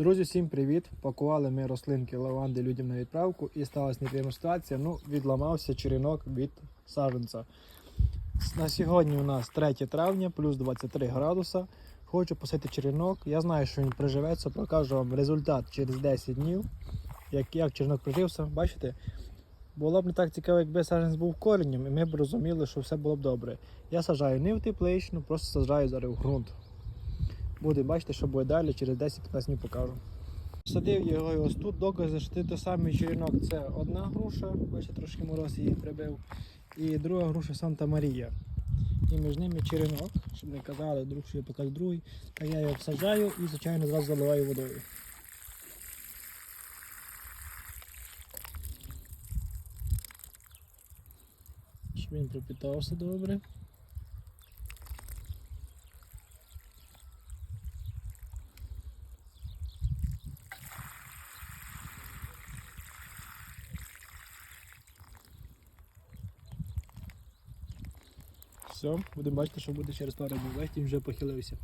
Друзі, всім привіт! Пакували ми рослинки лаванди людям на відправку і сталася неприємна ситуація. Ну, відламався черенок від саджанця. На сьогодні у нас 3 травня, плюс 23 градуса. Хочу посити черенок. Я знаю, що він приживеться, покажу вам результат через 10 днів. Як, як черенок прижився, бачите? Було б не так цікаво, якби саджанець був коренем, і ми б розуміли, що все було б добре. Я саджаю не в тепличну, просто саджаю зараз в ґрунт. Буде, бачите, що буде далі, через 10-15 днів покажу. Садив його і ось тут, докази, що той самий черенок це одна груша, бачите, трошки мороз її прибив, і друга груша Санта Марія. І між ними черенок, щоб не казали, друг, що я покажу другий. Та я його саджаю і, звичайно, зразу заливаю водою. Щоб він пропітався добре. Все, будемо бачити, що буде через пару днів. Бачите, вже похилився.